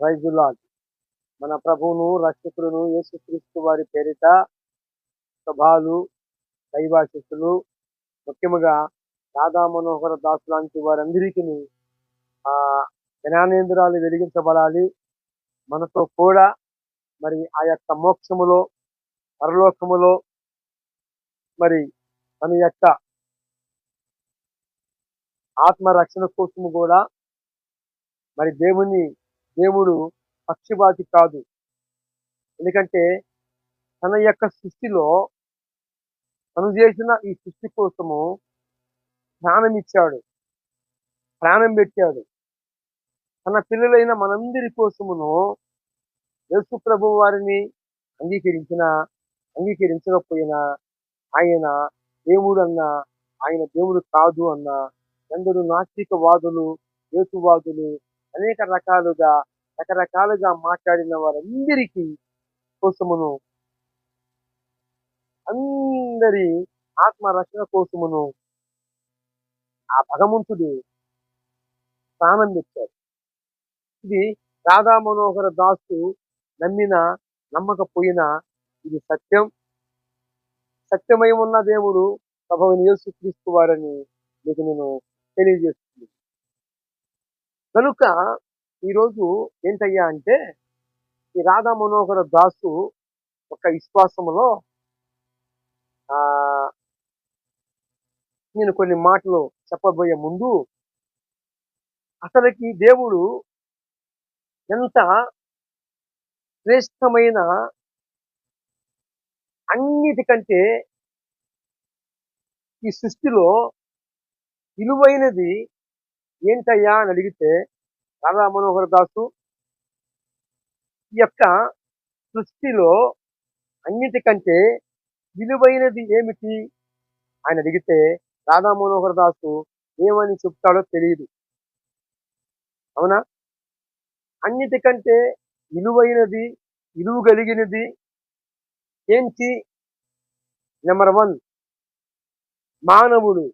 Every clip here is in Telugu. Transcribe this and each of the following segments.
ప్రైజులాడ్ మన ప్రభువును రక్షకులను యేసుక్రీస్తు వారి పేరిట సభాలు దైవాశిస్సులు ముఖ్యముగా రాధా మనోహర దాసు లాంటి వారందరికీ ఆ జ్ఞానేంద్రాలు వెలిగించబడాలి. మనతో కూడా మరి ఆ యొక్క మోక్షములో పరలోకములో మరి మన యొక్క ఆత్మరక్షణ కోసము కూడా మరి దేవుని దేవుడు పక్షపాతి కాదు. ఎందుకంటే తన యొక్క సృష్టిలో తను చేసిన ఈ సృష్టి కోసము ప్రాణం ఇచ్చాడు ప్రాణం పెట్టాడు. తన పిల్లలైన మనందరి కోసమును యేసు ప్రభు వారిని అంగీకరించిన అంగీకరించకపోయినా ఆయన దేవుడు అన్న ఆయన దేవుడు కాదు అన్నా ఎందరు నాస్తికవాదులు యేసువాదులు అనేక రకాలుగా రకరకాలుగా మాట్లాడిన వారందరికీ కోసమును అందరి ఆత్మరక్షణ కోసమును ఆ భగవంతుడు ప్రాణం తెచ్చాడు. ఇది రాధా మనోహర దాసు నమ్మిన నమ్మకపోయినా ఇది సత్యం. సత్యమై ఉన్న దేవుడు ప్రభువుని యేసుక్రీస్తు వారని మీకు నేను తెలియజేస్తుంది కనుక ఈరోజు ఏంటయ్యా అంటే ఈ రాధా మనోహర దాసు ఒక విశ్వాసములో ఆ నేను కొన్ని మాటలు చెప్పబోయే ముందు అసలుకి దేవుడు ఎంత శ్రేష్టమైన అన్నిటికంటే ఈ సృష్టిలో విలువైనది ఏంటయ్యా అని అడిగితే రాధా మనోహర్ దాసు ఈ యొక్క సృష్టిలో అన్నిటికంటే విలువైనది ఏమిటి? ఆయన అడిగితే రాధా మనోహర్ దాసు ఏమని చెప్తాడో తెలియదు అవునా? అన్నిటికంటే విలువైనది విలువ కలిగినది ఏంటి? నెంబర్ వన్ మానవుడు.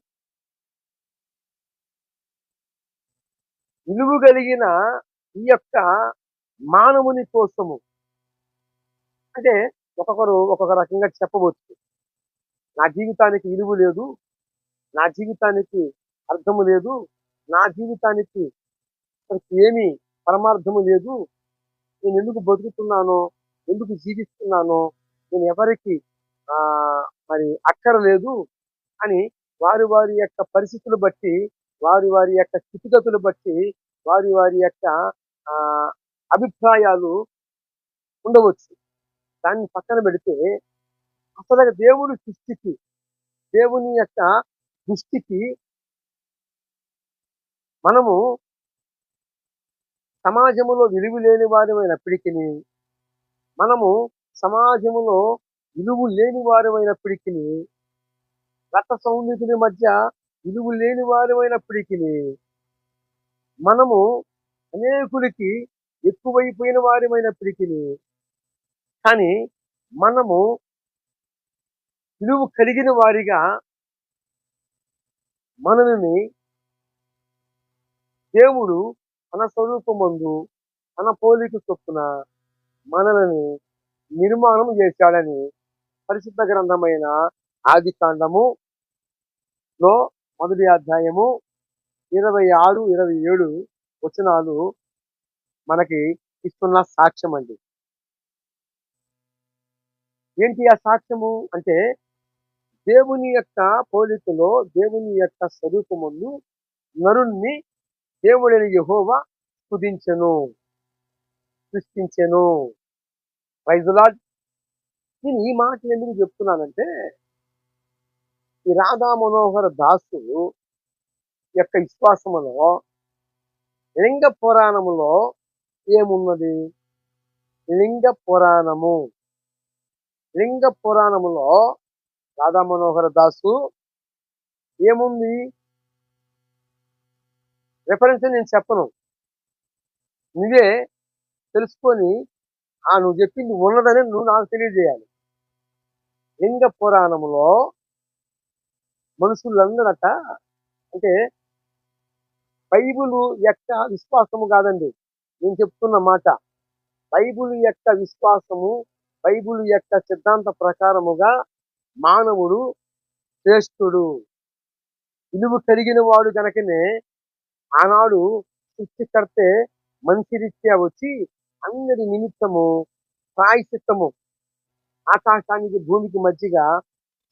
విలువ కలిగిన ఈ యొక్క మానవుని కోసము. అంటే ఒక్కొక్కరు ఒక్కొక్క రకంగా చెప్పవచ్చు. నా జీవితానికి విలువ లేదు నా జీవితానికి అర్థము లేదు నా జీవితానికి ఏమీ పరమార్థము లేదు నేను ఎందుకు బతుకుతున్నానో ఎందుకు జీవిస్తున్నానో నేను ఎవరికి మరి మరి అక్కరలేదు అని వారి వారి యొక్క పరిస్థితులు బట్టి వారి వారి యొక్క స్థితిగతులు బట్టి వారి వారి యొక్క అభిప్రాయాలు ఉండవచ్చు. దాన్ని పక్కన పెడితే అసలు దేవుడి సృష్టికి దేవుని యొక్క దృష్టికి మనము సమాజములో విలువ లేని వారమైనప్పటికీ మనము సమాజములో విలువ లేని వారమైనప్పటికీ రథ సౌందర్యుల మధ్య విలువ లేని వారమైనప్పటికీ మనము అనేకులకి ఎక్కువైపోయిన వారమైనప్పటికీ కానీ మనము విలువ కలిగిన వారిగా మనల్ని దేవుడు తన స్వరూపమందు తన పోలిక చొప్పున మనల్ని నిర్మాణం చేశాడని పరిశుద్ధ గ్రంథమైన ఆది కాండము లో మొదటి అధ్యాయము ఇరవై ఆరు ఇరవై ఏడు వచనాలు మనకి ఇస్తున్న సాక్ష్యం అండి. ఏంటి ఆ సాక్ష్యము? అంటే దేవుని యొక్క పోలికలో దేవుని యొక్క స్వరూపమును నరుణ్ణి దేవుడైన యహోవా స్తుతించెను సృష్టించెను. రైజులాడ్ నేను ఈ మాట ఎందుకు చెప్తున్నానంటే ఈ రాధా మనోహర దాసు యొక్క విశ్వాసములో లింగ పురాణములో ఏమున్నది? లింగ పురాణము. లింగ పురాణములో రాధా మనోహర దాసు ఏముంది? రిఫరెన్స్ నేను చెప్పను. నువ్వే తెలుసుకొని ఆ నువ్వు చెప్పింది ఉన్నదని నువ్వు నాకు తెలియజేయాలి. లింగ పురాణములో మనుషులందరట అంటే బైబుల్ యొక్క విశ్వాసము కాదండి. నేను చెప్తున్న మాట. బైబుల్ యొక్క విశ్వాసము బైబిల్ యొక్క సిద్ధాంత ప్రకారముగా మానవుడు శ్రేష్ఠుడు. విలువ కలిగిన వాడు గనకనే ఆనాడు సృష్టికర్తే మనిషి రీత్యా వచ్చి అందరి నిమిత్తము ప్రాయశ్చిత్తము ఆకాశానికి భూమికి మధ్యగా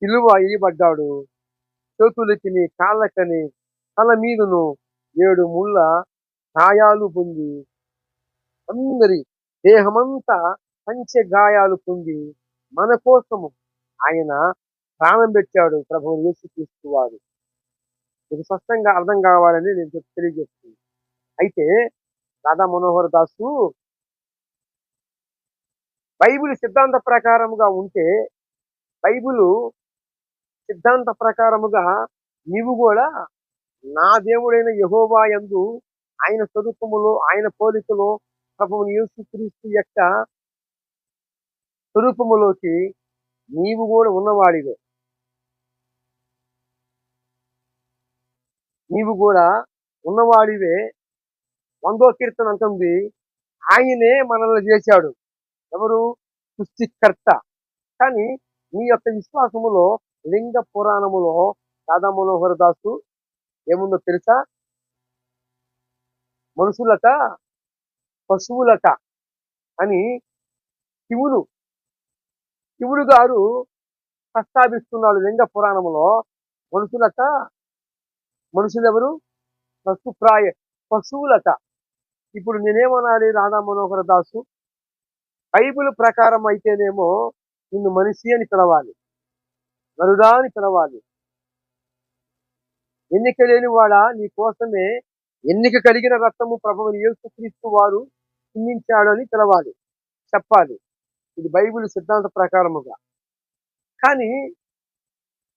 సిలువ వేయబడ్డాడు చేతులకిని కాళ్ళకని తల మీదను ఏడు ముళ్ళ గాయాలు పొంది అందరి దేహమంతా పంచె గాయాలు పొంది మన కోసము ఆయన ప్రాణం పెట్టాడు ప్రభువు వేసి వారు. ఇది స్పష్టంగా అర్థం కావాలని నేను తెలియజేస్తుంది తెలియజేస్తున్నాను. అయితే రాధా మనోహర్ దాసు బైబిల్ సిద్ధాంత ప్రకారముగా ఉంటే బైబిలు సిద్ధాంత ప్రకారముగా నీవు కూడా నా దేవుడైన యహోవా యందు ఆయన స్వరూపములో ఆయన పోలికలో ప్రభువుని యేసుక్రీస్తు యొక్క స్వరూపములోకి నీవు కూడా ఉన్నవాడివే. నీవు కూడా ఉన్నవాడివే. వందో కీర్తన అంటుంది ఆయనే మనల్ని చేశాడు. ఎవరు? సృష్టికర్త. కానీ నీ యొక్క విశ్వాసములో లింగ పురాణములో రాధా మనోహర దాసు ఏముందో తెలుసా? మనుషులట పశువులట అని శివుడు శివుడు గారు ప్రస్తావిస్తున్నాడు లింగ పురాణములో. మనుషులట మనుషులెవరు? పశుప్రాయ పశువులట. ఇప్పుడు నేనేమనాలి రాధా మనోహర దాసు? బైబిల్ ప్రకారం అయితేనేమో నిన్ను మనిషి అని పిలవాలి. నరుడా అని పిలవాలి. ఎన్నిక లేని వాడా నీ కోసమే ఎన్నిక కలిగిన రక్తము ప్రభువుని యేసుక్రీస్తు వారు చిందించాడు అని పిలవాలి. చెప్పాలి. ఇది బైబిల్ సిద్ధాంత ప్రకారముగా. కానీ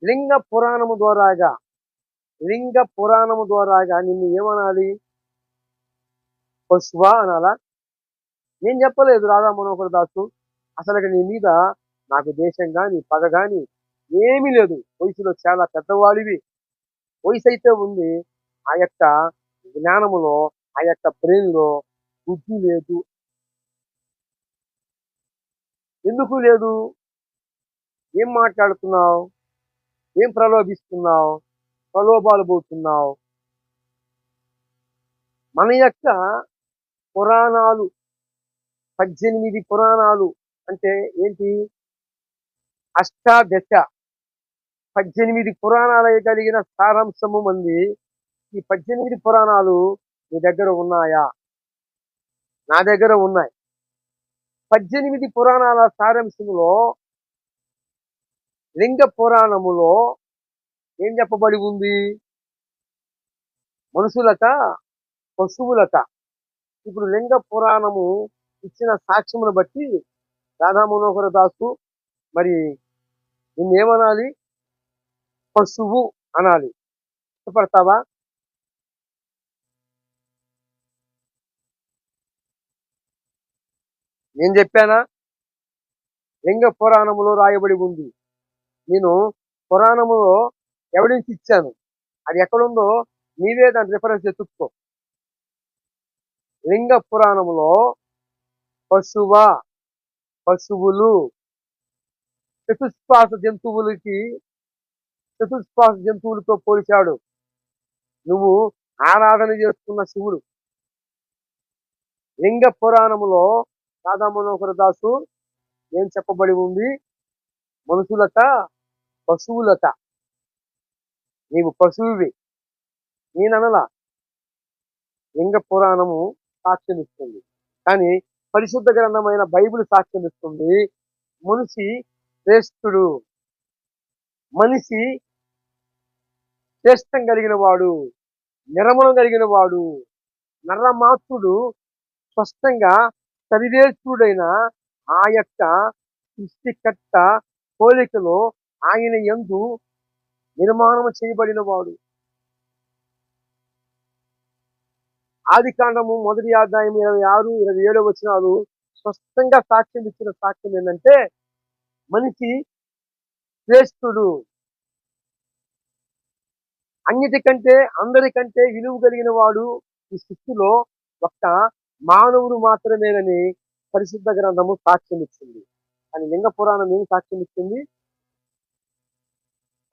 లింగ పురాణము ద్వారాగా లింగ పురాణము ద్వారాగా నిన్ను ఏమనాలి? పశువా అనాలా? నేను చెప్పలేదు రాధా మనోహర్ దాసు అసలు నీ మీద నాకు దేశం కానీ పగ కానీ ఏమీ లేదు. వయసులో చాలా పెద్దవాడివి. వయసు అయితే ఉంది. ఆ యొక్క జ్ఞానములో ఆ యొక్క బ్రెయిన్లో బుద్ధి లేదు. ఎందుకు లేదు? ఏం మాట్లాడుతున్నావు? ఏం ప్రలోభిస్తున్నావు? ప్రలోభాలు పోతున్నావు? మన యొక్క పురాణాలు పద్దెనిమిది పురాణాలు అంటే ఏంటి? అష్టాదశ. పద్దెనిమిది పురాణాలు కలిగిన సారాంశము మంది ఈ పద్దెనిమిది పురాణాలు మీ దగ్గర ఉన్నాయా? నా దగ్గర ఉన్నాయి. పద్దెనిమిది పురాణాల సారాంశములో లింగ పురాణములో ఏం చెప్పబడి ఉంది? మనుషులక పశువులక. ఇప్పుడు లింగ పురాణము ఇచ్చిన సాక్ష్యమును బట్టి రాధా మనోహర దాసు మరి నిన్నేమనాలి? పశువు అనాలి. ఇష్టపడతావా? నేను చెప్పానా? లింగ పురాణములో రాయబడి ఉంది. నేను పురాణములో ఎవిడెన్స్ ఇచ్చాను. అది ఎక్కడుందో నీవే దాని రిఫరెన్స్ ఎత్తుక్కో లింగ పురాణములో పశువ పశువులు చతుష్పాస జంతువులకి చతుష్పాస జంతువులతో పోల్చాడు. నువ్వు ఆరాధన చేస్తున్న శివుడు. లింగ పురాణములో రాధా మనోహర దాసు ఏం చెప్పబడి ఉంది? మనుషులట పశువులట. నీవు పశువువి. నేననలా. లింగ పురాణము సాక్ష్యమిస్తుంది కానీ పరిశుద్ధ గ్రంథమైన బైబిల్ సాక్ష్యమిస్తుంది మనిషి శ్రేష్ఠుడు. మనిషి శ్రేష్టం కలిగిన వాడు నిర్మలం కలిగిన వాడు నరమాత్రుడు స్పష్టంగా సరిదేశుడైన ఆ యొక్క సృష్టికర్త పోలికలో ఆయన ఎందు నిర్మాణం చేయబడిన వాడు ఆది కాండము మొదటి ఆదాయం ఇరవై ఆరు ఇరవై ఏడు వచనాలు స్పష్టంగా సాక్ష్యం ఇచ్చిన సాక్ష్యం ఏంటంటే మనిషి శ్రేష్ఠుడు అన్నిటికంటే అందరికంటే విలువ కలిగిన వాడు ఈ సృష్టిలో ఒక్క మానవుడు మాత్రమేనని పరిశుద్ధ గ్రంథము సాక్ష్యం ఇచ్చింది కానీ లింగ పురాణం ఏం సాక్ష్యం ఇచ్చింది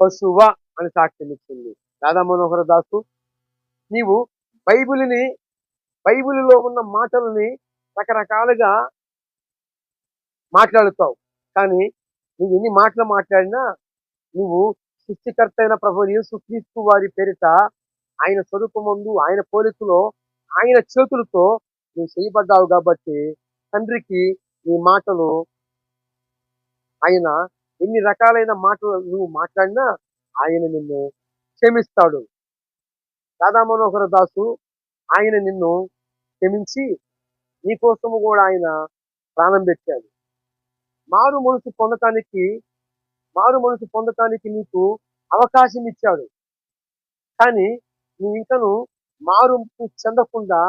పశువ అని సాక్ష్యం ఇచ్చింది రాధా మనోహర దాసు నీవు బైబిల్ని బైబిల్లో ఉన్న మాటలని రకరకాలుగా మాట్లాడుతావు. కానీ నువ్వు ఎన్ని మాటలు మాట్లాడినా నువ్వు సృష్టికర్త అయిన ప్రభు యేసుక్రీస్తు వారి పేరిట ఆయన స్వరూపం ముందు ఆయన పోలికలో ఆయన చేతులతో నువ్వు చేయబడ్డావు కాబట్టి తండ్రికి నీ మాటలు ఆయన ఎన్ని రకాలైన మాటలు నువ్వు మాట్లాడినా ఆయన నిన్ను క్షమిస్తాడు. రాధా మనోహర దాసు ఆయన నిన్ను క్షమించి నీ కోసము కూడా ఆయన ప్రాణం పెట్టాడు. మారు మనసు పొందటానికి మారు మనసు పొందటానికి నీకు అవకాశం ఇచ్చాడు. కానీ నువ్వు ఇంకను మార్పు చెందకుండా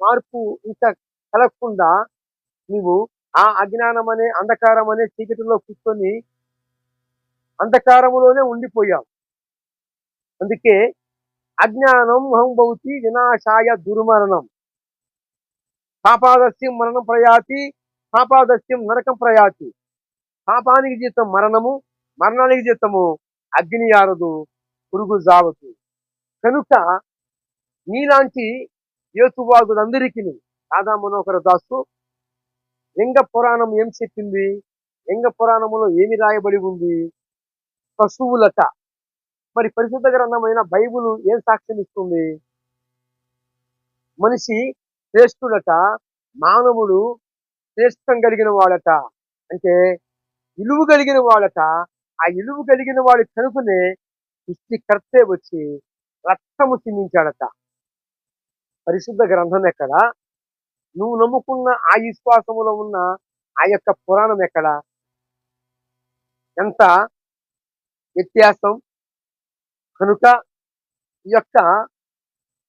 మార్పు ఇంకా కలగకుండా నీవు ఆ అజ్ఞానం అనే అంధకారం అనే చీకటిలో కూర్చొని అంధకారములోనే ఉండిపోయావు. అందుకే అజ్ఞానం హంభవతి వినాశాయ దుర్మరణం. పాపాదస్యం మరణం ప్రయాతి పాపాదస్యం నరకం ప్రయాతి. పాపానికి జీతం మరణము మరణానికి జీతము అగ్ని ఆరదు పురుగు జావదు. కనుక నీలాంటి యేసువాదులందరికీ రాధా మనోహర దాసు లింగ పురాణం ఏం చెప్పింది? లింగ పురాణములో ఏమి రాయబడి ఉంది? పశువులట. మరి పరిశుద్ధ గ్రంథమైన బైబుల్ ఏం సాక్ష్యం ఇస్తుంది? మనిషి శ్రేష్ఠుడట మానవుడు శ్రేష్టం కలిగిన వాడట అంటే విలువ కలిగిన వాడట ఆ ఇలువ కలిగిన వాడి కనుకనే సృష్టికర్తే వచ్చి రక్తము చిందించాడట. పరిశుద్ధ గ్రంథం ఎక్కడ? నువ్వు నమ్ముకున్న ఆ విశ్వాసములో ఉన్న ఆ యొక్క పురాణం ఎక్కడ? ఎంత? వ్యత్యాసం? కనుక ఈ యొక్క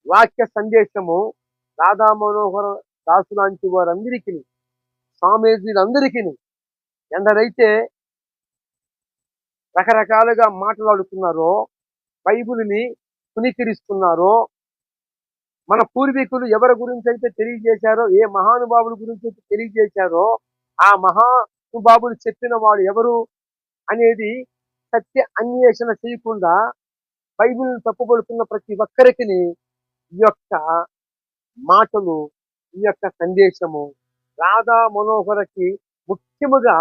వాక్య సందేశము రాధా మనోహర దాసు లాంటి వారందరికీ స్వామీజీలందరికీ ఎందరైతే రకరకాలుగా మాట్లాడుతున్నారో బైబుల్ని పునీకరిస్తున్నారో మన పూర్వీకులు ఎవరి గురించి అయితే తెలియజేశారో ఏ మహానుభావుల గురించి అయితే తెలియజేశారో ఆ మహానుభావులు చెప్పిన వాడు ఎవరు అనేది సత్య అన్వేషణ చేయకుండా బైబిల్ తప్పుపడుతున్న ప్రతి ఒక్కరికి ఈ యొక్క మాటలు ఈ యొక్క సందేశము రాధా మనోహరకి ముఖ్యముగా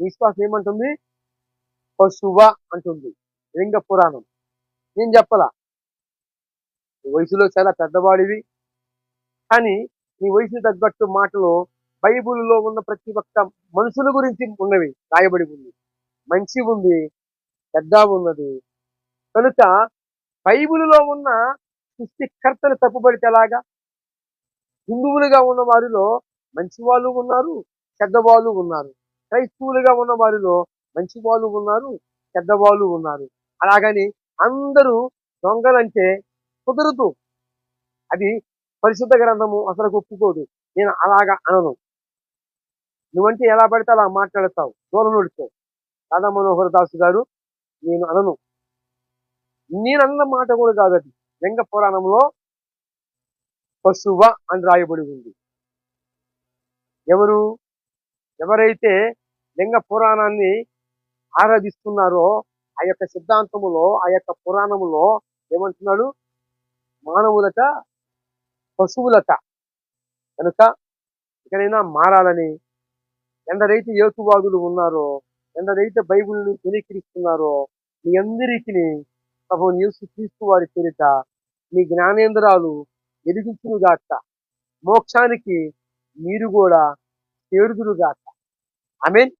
విశ్వాసం ఏమంటుంది? పశువ అంటుంది. లింగ పురాణం. నేను చెప్పలా. నీ వయసులో చాలా పెద్దవాడివి. కానీ నీ వయసు తగ్గట్టు మాటలు బైబుల్లో ఉన్న ప్రతి ఒక్క మనుషుల గురించి ఉన్నవి. రాయబడి ఉంది. మంచి ఉంది. పెద్ద ఉన్నది. కనుక బైబిలులో ఉన్న సృష్టికర్తలు తప్పుపడితే ఎలాగా? హిందువులుగా ఉన్న వారిలో మంచి వాళ్ళు ఉన్నారు చెడ్డవాళ్ళు ఉన్నారు. క్రైస్తవులుగా ఉన్న వారిలో మంచి వాళ్ళు ఉన్నారు చెడ్డవాళ్ళు ఉన్నారు. అలాగని అందరూ దొంగలంటే కుదరదు. అది పరిశుద్ధ గ్రంథము అసలు ఒప్పుకోదు. నేను అలాగా అనను. నువ్వంటే ఎలా పడితే అలా మాట్లాడతావు. దూరనుడితో రాధా మనోహర్ దాసు గారు నేను అనను. నేను అన్న మాట కూడా కాదు అది. లింగ పురాణంలో పశువ అని రాయబడి ఉంది. ఎవరు? ఎవరైతే లింగ పురాణాన్ని ఆరాధిస్తున్నారో ఆ యొక్క సిద్ధాంతములో ఆ యొక్క పురాణములో ఏమంటున్నాడు? మానవులట పశువులట కనుక ఇకనైనా మారాలని ఎందరైతే యేసువాదులు ఉన్నారో ఎందరైతే బైబిల్ని ధృవీకరిస్తున్నారో మీ అందరికీ ప్రభు యేసు క్రీస్తు వారి పేరిట మీ జ్ఞానేంద్రాలు ఎదిగించునుగాక. మోక్షానికి మీరు కూడా చేరుదురుగాక. మీన్